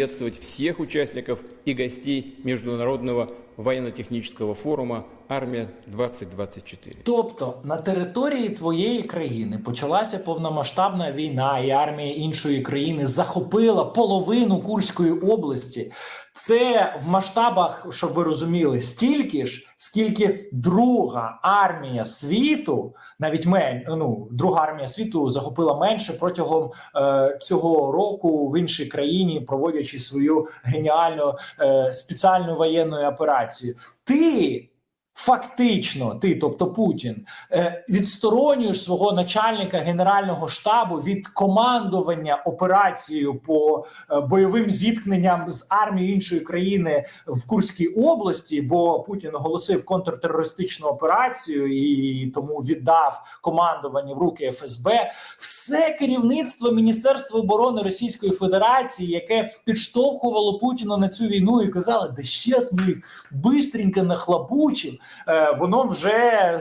приветствовать всех участников и гостей Международного военно-технического форума «Армия-2024». Тобто на території твоєї країни почалася повномасштабна війна, і армія іншої країни захопила половину Курської області. Це в масштабах, щоб ви розуміли, стільки ж, скільки друга армія світу, навіть мен, ну, друга армія світу захопила менше протягом е, цього року в іншій країні, проводячи свою геніальну е, спеціальну воєнну операцію. Ти фактично, ти, тобто Путін, е, відсторонюєш свого начальника генерального штабу від командування операцією по е, бойовим зіткненням з армією іншої країни в Курській області, бо Путін оголосив контртерористичну операцію і тому віддав командування в руки ФСБ. Все керівництво Міністерства оборони Російської Федерації, яке підштовхувало Путіна на цю війну і казало, да щас ми їх бистренько нахлабучимо, е, воно вже